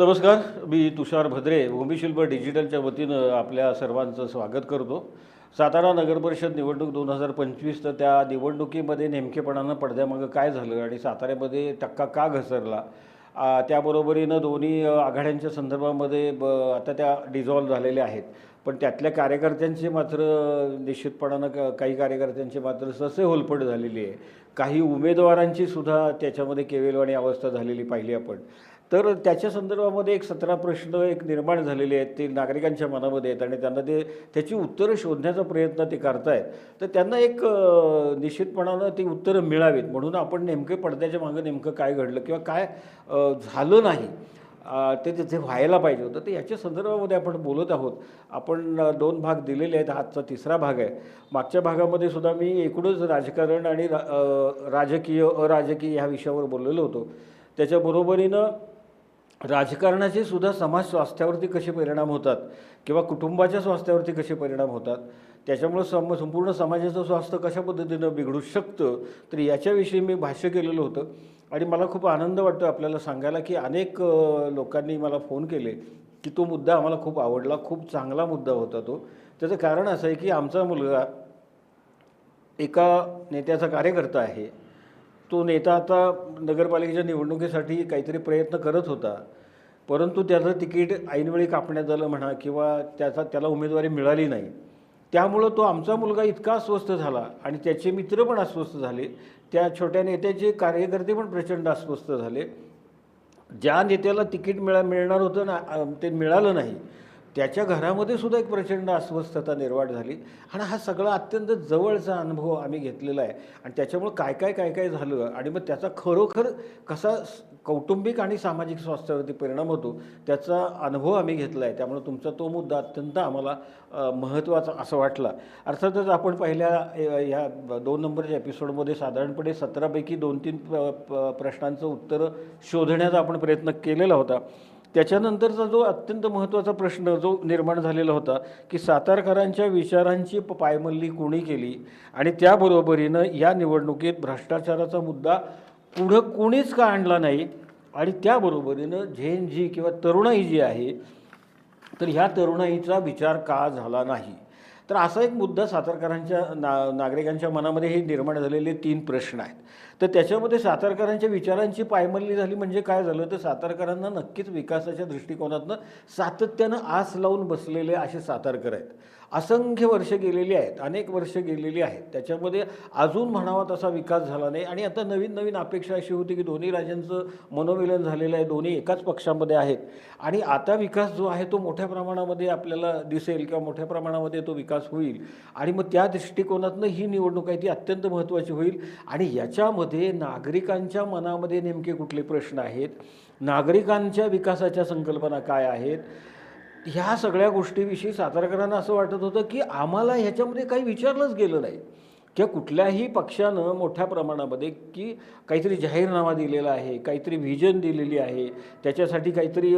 नमस्कार मी तुषार भद्रे भूमिशिल्प डिजिटलच्या वतीनं आपल्या सर्वांचं स्वागत करतो. सातारा नगर परिषद निवडणूक दोन हजार पंचवीस तर त्या निवडणुकीमध्ये नेमकेपणानं पडद्यामागं काय झालं आणि साताऱ्यामध्ये टक्का का घसरला? त्याबरोबरीनं दोन्ही आघाड्यांच्या संदर्भामध्ये ब आता त्या डिझॉल्व झालेल्या आहेत. पण त्यातल्या कार्यकर्त्यांचे मात्र निश्चितपणानं क- काही कार्यकर्त्यांची मात्र ससे होलपट झालेली आहे. काही उमेदवारांची सुद्धा त्याच्यामध्ये केवेलवाणी अवस्था झालेली पाहिली आपण. तर त्याच्या संदर्भामध्ये एक सतरा प्रश्न एक निर्माण झालेले आहेत ते नागरिकांच्या मनामध्ये आहेत आणि त्यांना ते त्याची उत्तरं शोधण्याचा प्रयत्न ते करतायत. तर त्यांना एक निश्चितपणानं ती उत्तरं मिळावीत. म्हणून आपण नेमके पडद्याच्या मागं नेमकं काय घडलं किंवा काय झालं नाही ते जे व्हायला पाहिजे होतं. तर याच्या संदर्भामध्ये आपण बोलत आहोत. आपण दोन भाग दिलेले आहेत. आजचा तिसरा भाग आहे. मागच्या भागामध्ये सुद्धा मी एकूणच राजकारण आणि रा- राजकीय अराजकीय ह्या विषयावर बोललेलो होतो. त्याच्याबरोबरीनं राजकारणाचे सुद्धा समाज स्वास्थ्यावरती कसे परिणाम होतात किंवा कुटुंबाच्या स्वास्थ्यावरती कसे परिणाम होतात त्याच्यामुळं सम संपूर्ण समाजाचं स्वास्थ्य कशा पद्धतीनं बिघडू शकतं तर याच्याविषयी मी भाष्य केलेलं होतं. आणि मला खूप आनंद वाटतो आपल्याला सांगायला की अनेक लोकांनी मला फोन केले की तो मुद्दा आम्हाला खूप आवडला खूप चांगला मुद्दा होता तो. त्याचं कारण असं आहे की आमचा मुलगा एका नेत्याचा कार्यकर्ता आहे. तो नेता आता नगरपालिकेच्या निवडणुकीसाठी काहीतरी प्रयत्न करत होता. परंतु त्याचं तिकीट ऐनवेळी कापण्यात आलं म्हणा किंवा त्याचा त्याला उमेदवारी मिळाली नाही. त्यामुळं तो आमचा मुलगा इतका अस्वस्थ झाला आणि त्याचे मित्र पण अस्वस्थ झाले. त्या छोट्या नेत्याचे कार्यकर्ते पण प्रचंड अस्वस्थ झाले. ज्या नेत्याला तिकीट मिळा मिळणार होतं ना ते मिळालं नाही. त्याच्या घरामध्ये सुद्धा एक प्रचंड अस्वस्थता निर्माण झाली. आणि हा सगळा अत्यंत जवळचा अनुभव आम्ही घेतलेला आहे. आणि त्याच्यामुळं काय काय काय काय झालं आणि मग त्याचा खरोखर कसा कौटुंबिक आणि सामाजिक स्वास्थ्यावरती परिणाम होतो त्याचा अनुभव आम्ही घेतला आहे. त्यामुळे तुमचा तो मुद्दा अत्यंत आम्हाला महत्त्वाचा असं वाटला. अर्थातच आपण पहिल्या ह्या दोन नंबरच्या एपिसोडमध्ये साधारणपणे सतरापैकी दोन तीन प- प्रश्नांचं उत्तर शोधण्याचा आपण प्रयत्न केलेला होता. त्याच्यानंतरचा जो अत्यंत महत्त्वाचा प्रश्न जो निर्माण झालेला होता की सातारकरांच्या विचारांची पायमल्ली कोणी केली आणि त्याबरोबरीनं या निवडणुकीत भ्रष्टाचाराचा मुद्दा पुढं कोणीच का आणला नाही आणि त्याबरोबरीनं झेन जी किंवा तरुणाई जी आहे तर ह्या तरुणाईचा विचार का झाला नाही? तर असा एक मुद्दा सातारकरांच्या ना नागरिकांच्या मनामध्ये हे निर्माण झालेले तीन प्रश्न आहेत. तर त्याच्यामध्ये सातारकरांच्या विचारांची पायमल्ली झाली म्हणजे काय झालं? तर सातारकरांना नक्कीच विकासाच्या दृष्टिकोनातनं सातत्यानं आस लावून बसलेले असे सातारकर आहेत. असंख्य वर्ष गेलेली आहेत अनेक वर्ष गेलेली आहेत. त्याच्यामध्ये अजून म्हणावा तसा विकास झाला नाही. आणि आता नवीन नवीन अपेक्षा अशी होती की दोन्ही राज्यांचं मनोमिलन झालेलं आहे दोन्ही एकाच पक्षामध्ये आहेत. आणि आता विकास जो आहे तो मोठ्या प्रमाणामध्ये आपल्याला दिसेल किंवा मोठ्या प्रमाणामध्ये तो विकास होईल. आणि मग त्या दृष्टिकोनातनं ही निवडणूक आहे ती अत्यंत महत्त्वाची होईल. आणि याच्यामध्ये नागरिकांच्या मनामध्ये नेमके कुठले प्रश्न आहेत? नागरिकांच्या विकासाच्या संकल्पना काय आहेत? ह्या सगळ्या गोष्टीविषयी सातारकरांना असं वाटत होतं की आम्हाला ह्याच्यामध्ये काही विचारलंच गेलं नाही. किंवा कुठल्याही पक्षानं मोठ्या प्रमाणामध्ये की काहीतरी जाहीरनामा दिलेला आहे काहीतरी व्हिजन दिलेली आहे त्याच्यासाठी काहीतरी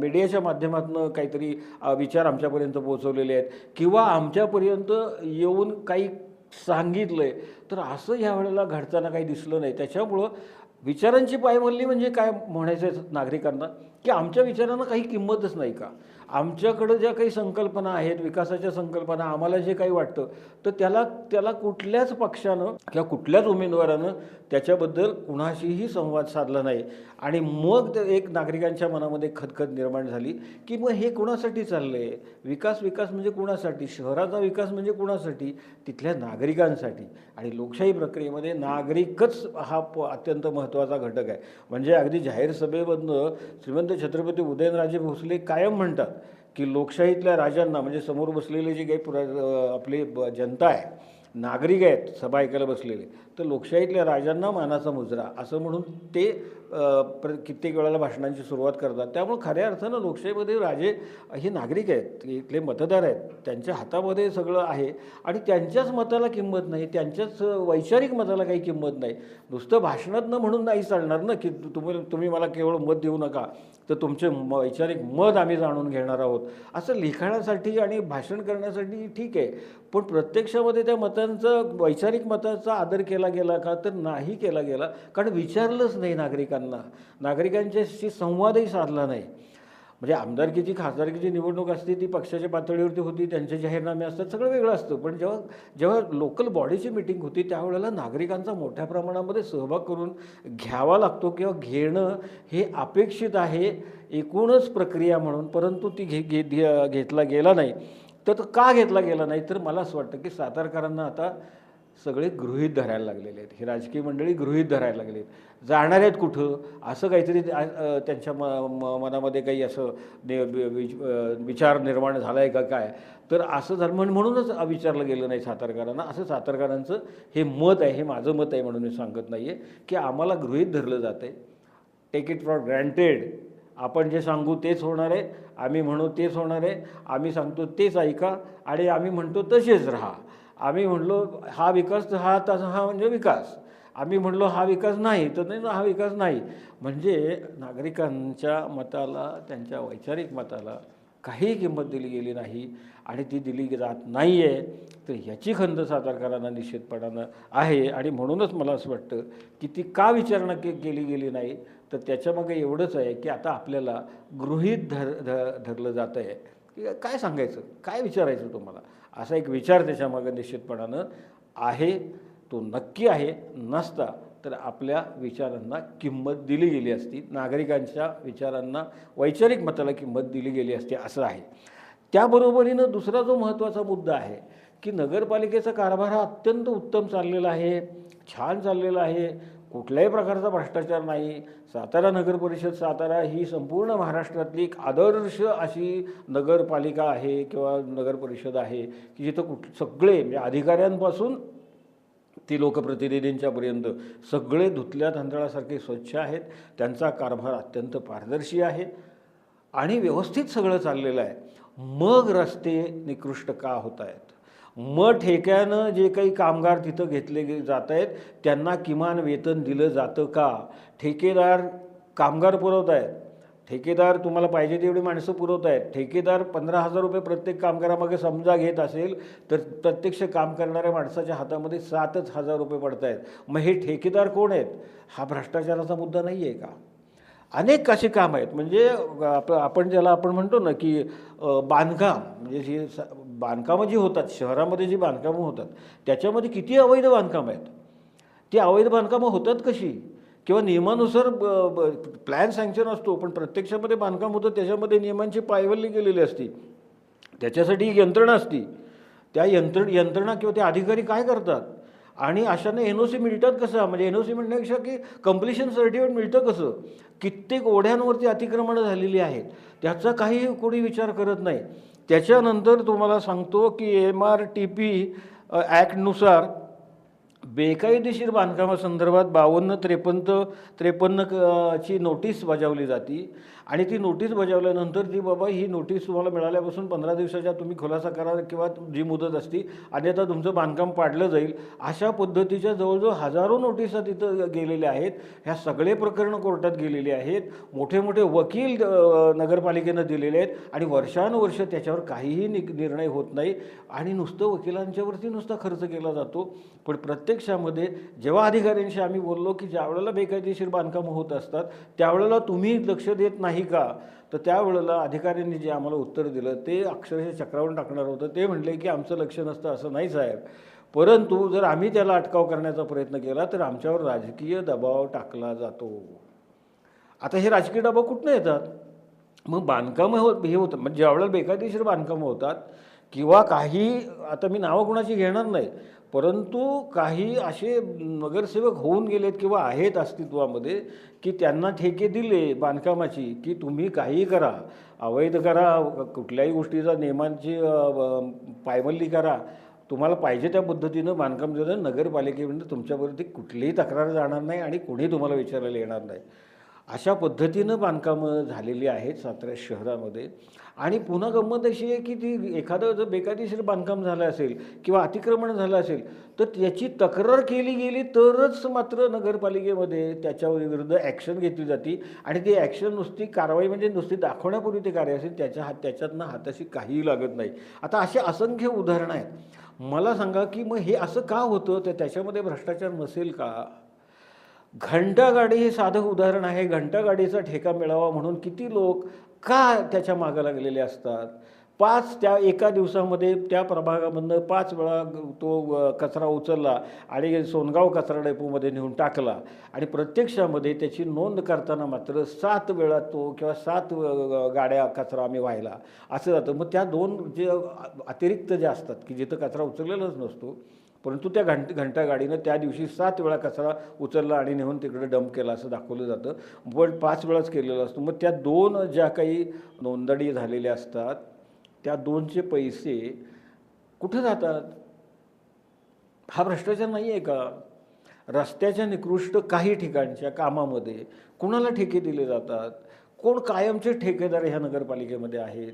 मीडियाच्या माध्यमातून काहीतरी विचार आमच्यापर्यंत पोहोचवलेले आहेत. किंवा आमच्यापर्यंत येऊन काही सांगितलं आहे तर असं ह्या वेळेला घडताना काही दिसलं नाही. त्याच्यामुळं विचारांची पायमल्ली म्हणजे काय म्हणायचं आहे नागरिकांना? की आमच्या विचारांना काही किंमतच नाही का? आमच्याकडं ज्या काही संकल्पना आहेत विकासाच्या संकल्पना आम्हाला जे काही वाटतं तर त्याला त्याला कुठल्याच पक्षानं किंवा कुठल्याच उमेदवारानं त्याच्याबद्दल कुणाशीही संवाद साधला नाही. आणि मग ते एक नागरिकांच्या मनामध्ये खदखद निर्माण झाली की मग हे कुणासाठी चाललं आहे विकास विकास म्हणजे कुणासाठी? शहराचा विकास म्हणजे कुणासाठी? तिथल्या नागरिकांसाठी. आणि लोकशाही प्रक्रियेमध्ये नागरिकच हा प अत्यंत महत्त्वाचा घटक आहे. म्हणजे अगदी जाहीर सभेमधनं श्रीमंत छत्रपती उदयनराजे भोसले कायम म्हणतात की लोकशाहीतल्या राजांना म्हणजे समोर बसलेले जे काही पुरा आपली आपले ब- जनता आहे नागरिक आहेत सभा ऐकायला बसलेले. तर लोकशाहीतल्या राजांना मानाचा मुजरा असं म्हणून ते प्र कित्येक वेळेला भाषणांची सुरुवात करतात. त्यामुळे खऱ्या अर्थानं लोकशाहीमध्ये राजे हे नागरिक आहेत इथले मतदार आहेत त्यांच्या हातामध्ये सगळं आहे आणि त्यांच्याच मताला किंमत नाही त्यांच्याच वैचारिक मताला काही किंमत नाही. नुसतं भाषणातनं म्हणून नाही चालणार ना की तुम्ही तुम्ही मला केवळ मत देऊ नका तर तुमचे म वैचारिक मत आम्ही जाणून घेणार आहोत. असं लिखाणासाठी आणि भाषण करण्यासाठी ठीक आहे पण प्रत्यक्षामध्ये त्या मत मतांचं वैचारिक मताचा आदर केला गेला का तर नाही केला गेला. कारण विचारलंच नाही नागरिकांना. नागरिकांच्याशी संवादही साधला नाही. म्हणजे आमदारकीची खासदारकीची निवडणूक असते ती पक्षाच्या पातळीवरती होती त्यांचे जाहीरनामे असतात सगळं वेगळं असतं. पण जेव्हा जेव्हा लोकल बॉडीची मिटिंग होती त्यावेळेला नागरिकांचा मोठ्या प्रमाणामध्ये सहभाग करून घ्यावा लागतो किंवा घेणं हे अपेक्षित आहे एकूणच प्रक्रिया म्हणून. परंतु ती घे घे घे- घेतला गेला नाही. तर तो का घेतला गेला नाही तर मला असं वाटतं की सातारकरांना आता सगळे गृहीत धरायला लागलेले आहेत. ही राजकीय मंडळी गृहीत धरायला लागली आहेत जाणार आहेत कुठं? असं काहीतरी त्यांच्या म म- मनामध्ये काही असं ने विचार निर्माण झाला आहे का काय? तर असं झालं म्हणूनच विचारलं गेलं नाही सातारकरांना. असं सातारकरांचं हे मत आहे हे माझं मत आहे म्हणून मी सांगत नाही आहे की आम्हाला गृहीत धरलं जातं आहे टेक इट फॉर ग्रँटेड आपण जे सांगू तेच होणार आहे. आम्ही म्हणू तेच होणार आहे. आम्ही सांगतो तेच ऐका आणि आम्ही म्हणतो तसेच राहा. आम्ही म्हणलो हा विकास तर हा तसा हा म्हणजे विकास. आम्ही म्हणलो हा विकास नाही. तर नाही ना हा विकास नाही. म्हणजे नागरिकांच्या मताला त्यांच्या वैचारिक मताला काही किंमत दिली गेली नाही आणि ती दिली जात नाही आहे तर ह्याची खंत सातारकरांना निश्चितपणानं आहे. आणि म्हणूनच मला असं वाटतं की ती का विचारणा के केली गेली नाही तर त्याच्यामागे एवढंच आहे की आता आपल्याला गृहीत धर ध धरलं जातं आहे की काय सांगायचं? काय विचारायचं तुम्हाला? असा एक विचार त्याच्यामागे निश्चितपणानं आहे. तो नक्की आहे नसता तर आपल्या विचारांना किंमत दिली गेली असती. नागरिकांच्या विचारांना वैचारिक मताला किंमत दिली गेली असती असं आहे. त्याबरोबरीनं दुसरा जो महत्त्वाचा मुद्दा आहे की नगरपालिकेचा कारभार हा अत्यंत उत्तम चाललेला आहे छान चाललेला आहे. कुठल्याही प्रकारचा भ्रष्टाचार नाही. सातारा नगर परिषद सातारा ही संपूर्ण महाराष्ट्रातली एक आदर्श अशी नगरपालिका आहे किंवा नगर परिषद आहे की जिथं कुठ सगळे म्हणजे अधिकाऱ्यांपासून ती लोकप्रतिनिधींच्यापर्यंत सगळे धुतल्या तांदळासारखे स्वच्छ आहेत. त्यांचा कारभार अत्यंत पारदर्शी आहे. आणि व्यवस्थित सगळं चाललेलं आहे. मग रस्ते निकृष्ट का होत आहेत मग ठेक्यानं जे काही कामगार तिथं घेतले गे जात आहेत त्यांना किमान वेतन दिलं जातं का? ठेकेदार कामगार पुरवत आहेत ठेकेदार तुम्हाला पाहिजे तेवढी माणसं पुरवत आहेत. ठेकेदार पंधरा हजार रुपये प्रत्येक कामगारामागे समजा घेत असेल तर प्रत्यक्ष काम करणाऱ्या माणसाच्या हातामध्ये सातच हजार रुपये पडत आहेत. मग हे ठेकेदार कोण आहेत? हा भ्रष्टाचाराचा मुद्दा नाही आहे का? अनेक असे काम आहेत. म्हणजे आप आपण ज्याला आपण म्हणतो ना की बांधकाम म्हणजे जी स- बांधकामं जी होतात शहरामध्ये जी बांधकामं होतात त्याच्यामध्ये किती अवैध बांधकामं आहेत? ती अवैध बांधकामं होतात कशी? किंवा नियमानुसार प्लॅन सँक्शन असतो पण प्रत्यक्षामध्ये बांधकाम होतं त्याच्यामध्ये नियमांची पायवल्ली केलेली असते. त्याच्यासाठी एक यंत्रणा असती. त्या यंत्र यंत्रणा किंवा ते अधिकारी काय करतात? आणि अशाने एन ओ सी मिळतात कसं? म्हणजे एन ओ सी मिळण्यापेक्षा की कम्प्लिशन सर्टिफिकेट मिळतं कसं? कित्येक ओढ्यांवरती अतिक्रमणं झालेली आहेत. त्याचा काही कोणी विचार करत नाही. त्याच्यानंतर तुम्हाला सांगतो की एम आर टी पी ॲक्टनुसार बेकायदेशीर बांधकामासंदर्भात बावन्न त्रेपन्न त्रेपन्न क- ची नोटीस बजावली जाते. आणि ती नोटीस बजावल्यानंतर ती बाबा ही नोटीस तुम्हाला मिळाल्यापासून पंधरा दिवसाच्या तुम्ही खुलासा करा किंवा जी मुदत असती अन्यथा तुमचं बांधकाम पाडलं जाईल. अशा पद्धतीच्या जवळजवळ हजारो नोटिसा तिथं गेलेल्या आहेत. ह्या सगळे प्रकरणं कोर्टात गेलेली आहेत. मोठे मोठे वकील नगरपालिकेनं दिलेले आहेत आणि वर्षानुवर्ष त्याच्यावर काहीही नि निर्णय होत नाही आणि नुसतं वकिलांच्यावरती नुसता खर्च केला जातो. पण प्रत्यक्षामध्ये जेव्हा अधिकाऱ्यांशी आम्ही बोललो की ज्यावेळेला बेकायदेशीर बांधकामं होत असतात त्यावेळेला तुम्ही लक्ष देत नाही का? तर त्यावेळेला अधिकाऱ्यांनी जे आम्हाला उत्तर दिलं ते अक्षरशः चक्रावून टाकणार होतं. ते म्हणले की आमचं लक्ष नसतं असं नाही साहेब. परंतु जर आम्ही त्याला अटकाव करण्याचा प्रयत्न केला तर आमच्यावर राजकीय दबाव टाकला जातो. आता हे राजकीय दबाव कुठनं येतात? मग बांधकामं हो हे होतं. म्हणजे ज्यावेळेला बेकायदेशीर बांधकामं होतात किंवा काही आता मी नावं कुणाची घेणार नाही परंतु काही असे नगरसेवक होऊन गेलेत किंवा आहेत अस्तित्वामध्ये की त्यांना ठेके दिले बांधकामाची की तुम्ही काहीही करा अवैध करा कुठल्याही गोष्टीचा नियमांची पायमल्ली करा तुम्हाला पाहिजे त्या पद्धतीनं बांधकाम दिलं नगरपालिकेमध्ये तुमच्यावरती कुठलीही तक्रार जाणार नाही आणि कोणी तुम्हाला विचारायला येणार नाही. अशा पद्धतीनं बांधकामं झालेली आहेत सातारा शहरामध्ये. आणि पुन्हा गंमत अशी आहे की ती एखादं जर बेकायदेशीर बांधकाम झालं असेल किंवा अतिक्रमण झालं असेल तर त्याची तक्रार केली गेली तरच मात्र नगरपालिकेमध्ये त्याच्या विरुद्ध ॲक्शन घेतली जाते. आणि ती ॲक्शन नुसती कारवाई म्हणजे नुसती दाखवण्यापूर्वी ते कार्य असेल त्याच्या हात त्याच्यातनं हाताशी काहीही लागत नाही. आता अशी असंख्य उदाहरणं आहेत. मला सांगा की मग हे असं का होतं? तर त्याच्यामध्ये भ्रष्टाचार नसेल का? घंटागाडी हे साधं उदाहरण आहे. घंटागाडीचा ठेका मिळावा म्हणून किती लोक का त्याच्या मागं लागलेले असतात? पाच त्या एका दिवसामध्ये त्या प्रभागामधनं पाच वेळा तो कचरा उचलला आणि सोनगाव कचरा डेपोमध्ये नेऊन टाकला. आणि प्रत्यक्षामध्ये त्याची नोंद करताना मात्र सात वेळा तो किंवा सात गाड्या कचरा आम्ही व्हायला. असं जातं. मग त्या दोन जे अतिरिक्त जे असतात की जिथं कचरा उचललेलाच नसतो परंतु त्या घंट घंटा गाडीनं त्या दिवशी सात वेळा कचरा उचलला आणि नेऊन तिकडे डंप केला असं दाखवलं जातं. पण पाच वेळाच केलेलं असतं. मग त्या दोन ज्या काही नोंदणी झालेल्या असतात त्या दोनचे पैसे कुठं जातात? हा भ्रष्टाचार नाही आहे का? रस्त्याच्या निकृष्ट काही ठिकाणच्या कामामध्ये कुणाला ठेके दिले जातात? कोण कायमचे ठेकेदार ह्या नगरपालिकेमध्ये आहेत?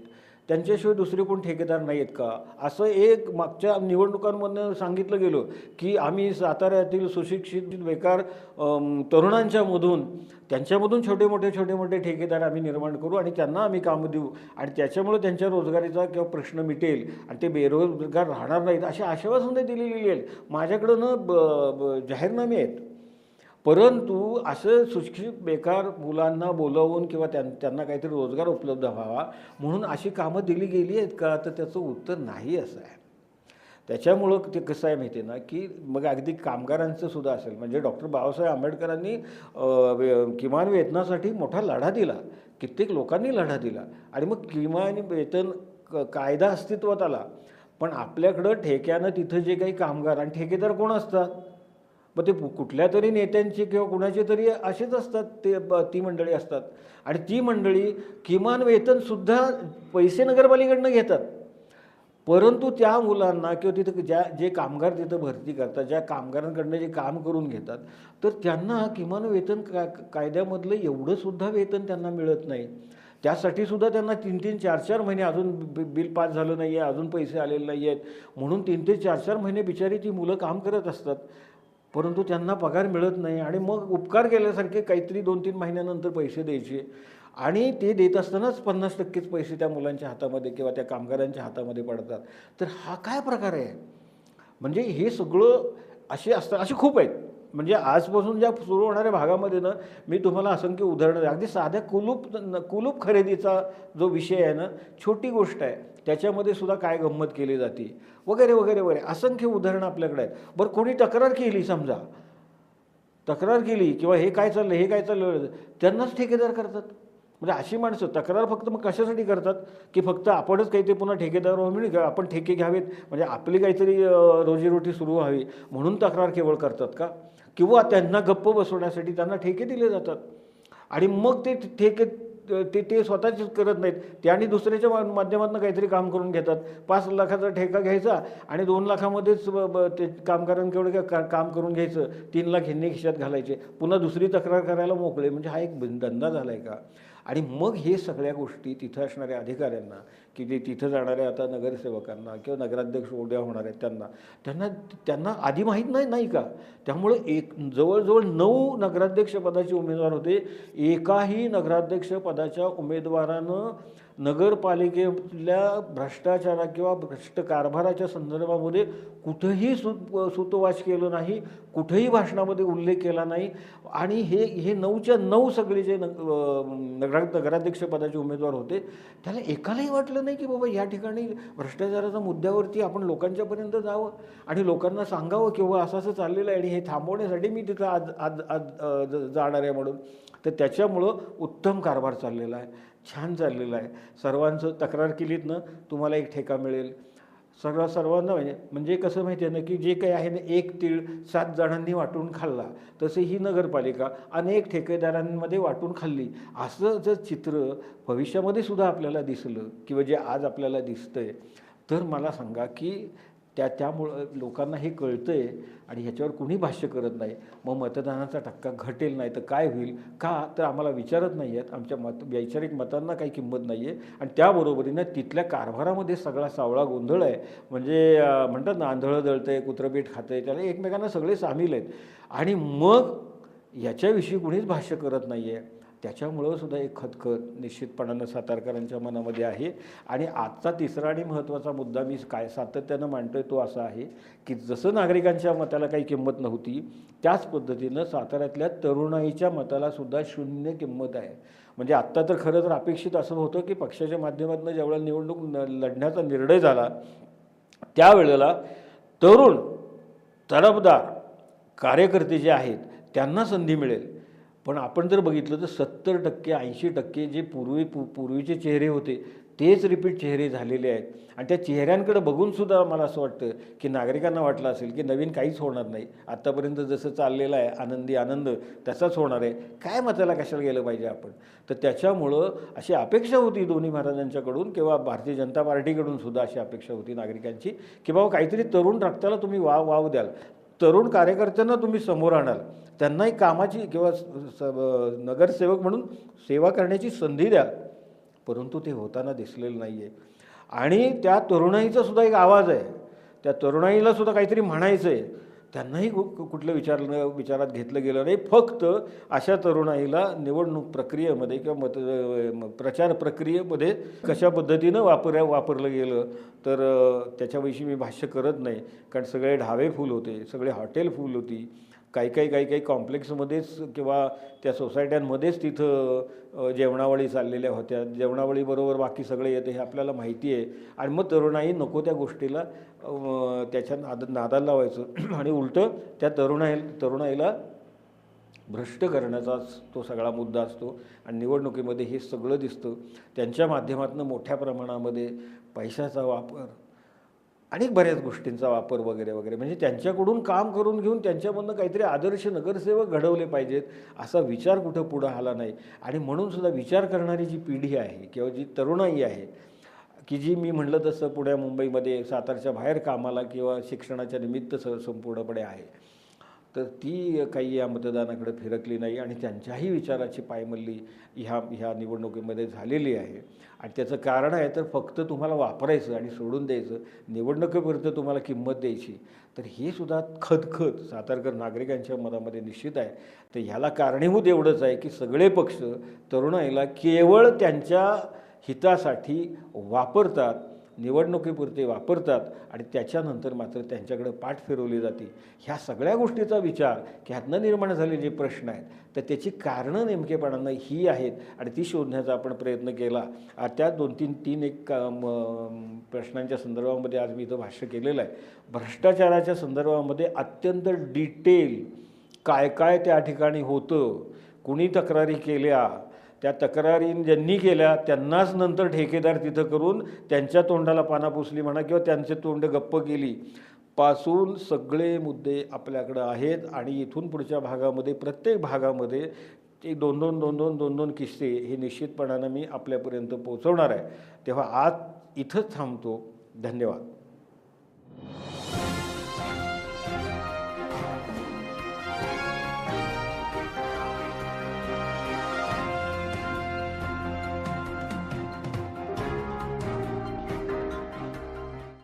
त्यांच्याशिवाय दुसरे कोण ठेकेदार नाही आहेत का? असं एक मागच्या निवडणुकांमधनं सांगितलं गेलं की आम्ही साताऱ्यातील सुशिक्षित बेकार तरुणांच्यामधून त्यांच्यामधून छोटे मोठे छोटे मोठे ठेकेदार आम्ही निर्माण करू आणि त्यांना आम्ही कामं देऊ आणि त्याच्यामुळे त्यांच्या रोजगारीचा किंवा प्रश्न मिटेल आणि ते बेरोजगार राहणार नाहीत अशी आश्वासनं दिलेली आहेत. माझ्याकडं ना ब ब- जाहीरनामे आहेत. परंतु असं सुशिक्षित बेकार मुलांना बोलावून किंवा त्यां त्यांना काहीतरी रोजगार उपलब्ध व्हावा म्हणून अशी कामं दिली गेली आहेत का? तर त्याचं उत्तर नाही असं आहे. त्याच्यामुळं ते कसं आहे माहिती आहे ना की मग अगदी कामगारांचं सुद्धा असेल. म्हणजे डॉक्टर बाबासाहेब आंबेडकरांनी वे- किमान वेतनासाठी मोठा लढा दिला. कित्येक लोकांनी लढा दिला. आणि मग किमान वेतन क- कायदा अस्तित्वात आला. पण आपल्याकडं ठेक्यानं तिथं जे काही कामगार आणि ठेकेदार कोण असतात? मग ते कुठल्या तरी नेत्यांचे किंवा कुणाचे तरी असेच असतात ते ब- ती मंडळी असतात. आणि ती मंडळी किमान वेतनसुद्धा पैसे नगरपालिकेकडनं घेतात. परंतु त्या मुलांना किंवा तिथं ज्या जे कामगार तिथं भरती करतात ज्या कामगारांकडनं जे काम करून घेतात तर त्यांना किमान वेतन का कायद्यामधलं एवढंसुद्धा वेतन त्यांना मिळत नाही. त्यासाठी सुद्धा त्यांना तीन तीन चार चार महिने अजून बिल पास झालं नाही आहे अजून पैसे आलेले नाही आहेत म्हणून तीन ते चार चार महिने बिचारी ती मुलं काम करत असतात. परंतु त्यांना पगार मिळत नाही आणि मग उपकार केल्यासारखे काहीतरी दोन तीन महिन्यानंतर पैसे द्यायचे. आणि ते देत असतानाच पन्नास टक्केच पैसे त्या मुलांच्या हातामध्ये किंवा त्या कामगारांच्या हातामध्ये पडतात. तर हा काय प्रकार आहे? म्हणजे हे सगळं असे असतात असे खूप आहेत. म्हणजे आजपासून ज्या सुरू होणाऱ्या भागामध्ये ना मी तुम्हाला असंख्य उदाहरणं द्या अगदी साध्या कुलूप कुलूप खरेदीचा जो विषय आहे ना छोटी गोष्ट आहे. त्याच्यामध्ये सुद्धा काय गंमत केली जाते? वगैरे वगैरे वगैरे. असंख्य उदाहरणं आपल्याकडे आहेत. बरं कोणी तक्रार केली समजा? तक्रार केली किंवा हे काय चाललं हे काय चाललं त्यांनाच ठेकेदार करतात. म्हणजे अशी माणसं तक्रार फक्त मग कशासाठी करतात? की फक्त आपणच काहीतरी पुन्हा ठेकेदार व्हावं म्हणून आपण ठेके घ्यावेत? म्हणजे आपली काहीतरी रोजीरोटी सुरू व्हावी म्हणून तक्रार केवळ करतात का? किंवा त्यांना गप्प बसवण्यासाठी त्यांना ठेके दिले जातात. आणि मग ते ठेके ते ते स्वतःचेच करत नाहीत. ते आणि दुसऱ्याच्या मा- माध्यमातून काहीतरी काम करून घेतात. पाच लाखाचा ठेका घ्यायचा आणि दोन लाखामध्येच ब- ते कामगारांकडे का- का- काम करून घ्यायचं? तीन लाख ह्यांनी खिशात घालायचे. पुन्हा दुसरी तक्रार करायला मोकळे. म्हणजे हा एक धंदा झाला आहे का? आणि मग हे सगळ्या गोष्टी तिथं असणाऱ्या अधिकाऱ्यांना की जे तिथं जाणाऱ्या आता नगरसेवकांना किंवा नगराध्यक्ष उद्या होणार आहेत त्यांना त्यांना त्यांना आधी माहीत नाही नाही का? त्यामुळे एक जवळजवळ नऊ नगराध्यक्ष पदाचे उमेदवार होते. एकाही नगराध्यक्ष पदाच्या उमेदवारानं नगरपालिकेतल्या भ्रष्टाचारा किंवा भ्रष्ट कारभाराच्या संदर्भामध्ये कुठंही सु सुतोवाच केलं नाही कुठंही भाषणामध्ये उल्लेख केला नाही. आणि हे हे नऊच्या नऊ सगळे जे नग नगरा उमेदवार होते त्याला एकालाही वाटलं नाही की बाबा या ठिकाणी भ्रष्टाचाराच्या मुद्द्यावरती आपण लोकांच्यापर्यंत जावं आणि लोकांना सांगावं की बाबा असं असं चाललेलं आहे आणि हे थांबवण्यासाठी मी तिथं आज आज आज जाणार आहे म्हणून. तर त्याच्यामुळं उत्तम कारभार चाललेला आहे. छान चाललेलं आहे. सर्वांचं तक्रार केलीत ना तुम्हाला एक ठेका मिळेल. सर्व सर्वांना म्हणजे म्हणजे कसं माहिती आहे ना की जे काही आहे ना एक तीळ सात जणांनी वाटून खाल्ला. तसे ही नगरपालिका अनेक ठेकेदारांमध्ये वाटून खाल्ली. असं जर चित्र भविष्यामध्ये सुद्धा आपल्याला दिसलं किंवा जे आज आपल्याला दिसतंय तर मला सांगा की त्या त्यामुळं लोकांना हे कळतं आहे आणि ह्याच्यावर कुणी भाष्य करत नाही. मग मतदानाचा टक्का घटेल नाही तर काय होईल? का? तर आम्हाला विचारत नाही आहेत आमच्या मत वैचारिक मतांना काही किंमत नाही आहे आणि त्याबरोबरीनं तिथल्या कारभारामध्ये सगळा सावळा गोंधळ आहे. म्हणजे म्हणतात ना आंधळं दळतंय कुत्रपीठ आहे त्याला एकमेकांना सगळे सामील आहेत. आणि मग याच्याविषयी कुणीच भाष्य करत नाही आहे त्याच्यामुळं सुद्धा एक खतखत निश्चितपणानं सातारकरांच्या मनामध्ये आहे. आणि आजचा तिसरा आणि महत्त्वाचा मुद्दा मी काय सातत्यानं मांडतोय तो असा आहे की जसं नागरिकांच्या मताला काही किंमत नव्हती त्याच पद्धतीनं साताऱ्यातल्या तरुणाईच्या मताला सुद्धा शून्य किंमत आहे. म्हणजे आत्ता तर खरं तर अपेक्षित असं होतं की पक्षाच्या माध्यमातून जेवढा निवडणूक न लढण्याचा निर्णय झाला त्यावेळेला तरुण तरबदार कार्यकर्ते जे आहेत त्यांना संधी मिळेल. पण आपण जर बघितलं तर सत्तर टक्के ऐंशी टक्के जे पूर्वी पू पूर्वीचे चेहरे होते तेच रिपीट चेहरे झालेले आहेत. आणि त्या चेहऱ्यांकडे बघूनसुद्धा मला असं वाटतं की नागरिकांना वाटलं असेल की नवीन काहीच होणार नाही. आत्तापर्यंत जसं चाललेलं आहे आनंदी आनंद तसाच होणार आहे. काय मताला कशाला गेलं पाहिजे आपण? तर त्याच्यामुळं अशी अपेक्षा होती दोन्ही महाराजांच्याकडून किंवा भारतीय जनता पार्टीकडून सुद्धा अशी अपेक्षा होती नागरिकांची की बाबा काहीतरी तरुण रक्ताला तुम्ही वाव वाव द्याल. तरुण कार्यकर्त्यांना तुम्ही समोर आणाल. त्यांनाही कामाची किंवा स- नगरसेवक म्हणून सेवा करण्याची संधी द्याल परंतु ते होताना दिसलेलं नाही आहे आणि त्या तरुणाईचा सुद्धा एक आवाज आहे. त्या तरुणाईला सुद्धा काहीतरी म्हणायचं आहे त्यांनाही कु- कुठलं विचारलं विचारात घेतलं गेलं नाही. फक्त अशा तरुणाईला निवडणूक प्रक्रियेमध्ये किंवा मत प्रचार प्रक्रियेमध्ये कशा पद्धतीनं वापर वापरलं गेलं तर त्याच्याविषयी मी भाष्य करत नाही. कारण सगळे ढावे फुल होते सगळे हॉटेल फुल होती. काही काही काही काही कॉम्प्लेक्समध्येच किंवा त्या सोसायट्यांमध्येच तिथं जेवणावळी चाललेल्या होत्या. जेवणावळीबरोबर बाकी सगळे येते हे आपल्याला माहिती आहे. आणि मग तरुणाई नको त्या गोष्टीला त्याच्या नाद नादाला लावायचं. आणि उलटं त्या तरुणाई तरुणाईला भ्रष्ट करण्याचाच तो सगळा मुद्दा असतो. आणि निवडणुकीमध्ये हे सगळं दिसतं. त्यांच्या माध्यमातून मोठ्या प्रमाणामध्ये पैशाचा वापर आणि बऱ्याच गोष्टींचा वापर वगैरे वगैरे. म्हणजे त्यांच्याकडून काम करून घेऊन त्यांच्यामधनं काहीतरी आदर्श नगरसेवक घडवले पाहिजेत असा विचार कुठं पुढं आला नाही. आणि म्हणून सुद्धा विचार करणारी जी पिढी आहे किंवा जी तरुणाई आहे की जी मी म्हटलं तसं पुण्या मुंबईमध्ये सातारच्या बाहेर कामाला किंवा शिक्षणाच्या निमित्त स संपूर्णपणे आहे. तर ती काही या मतदानाकडे फिरकली नाही आणि त्यांच्याही विचाराची पायमल्ली ह्या ह्या निवडणुकीमध्ये झालेली आहे. आणि त्याचं कारण आहे तर फक्त तुम्हाला वापरायचं आणि सोडून द्यायचं निवडणुकीपुरतं तुम्हाला किंमत द्यायची. तर हे सुद्धा खतखत सातारकर नागरिकांच्या मनामध्ये निश्चित आहे. तर ह्याला कारणीभूत एवढंच आहे की सगळे पक्ष तरुणाईला केवळ त्यांच्या हितासाठी वापरतात निवडणुकीपुरते वापरतात आणि त्याच्यानंतर मात्र त्यांच्याकडे पाठ फिरवली जाते. ह्या सगळ्या गोष्टीचा विचार की ह्यातनं निर्माण झालेले जे प्रश्न आहेत. तर त्याची कारणं नेमकेपणानं ही आहेत आणि ती शोधण्याचा आपण प्रयत्न केला. त्या दोन तीन तीन एक प्रश्नांच्या संदर्भामध्ये आज मी इथं भाष्य केलेलं आहे. भ्रष्टाचाराच्या संदर्भामध्ये अत्यंत डिटेल काय काय त्या ठिकाणी होतं कुणी तक्रारी केल्या त्या तक्रारी ज्यांनी केल्या त्यांनाच नंतर ठेकेदार तिथं करून त्यांच्या तोंडाला पाना पुसली म्हणा किंवा त्यांचे तोंड गप्प केली. पासून सगळे मुद्दे आपल्याकडं आहेत आणि इथून पुढच्या भागामध्ये प्रत्येक भागामध्ये एक दोन दोन दोन दोन दोन दोन किस्से हे निश्चितपणानं मी आपल्यापर्यंत पोहोचवणार आहे. तेव्हा आज इथंच थांबतो. धन्यवाद.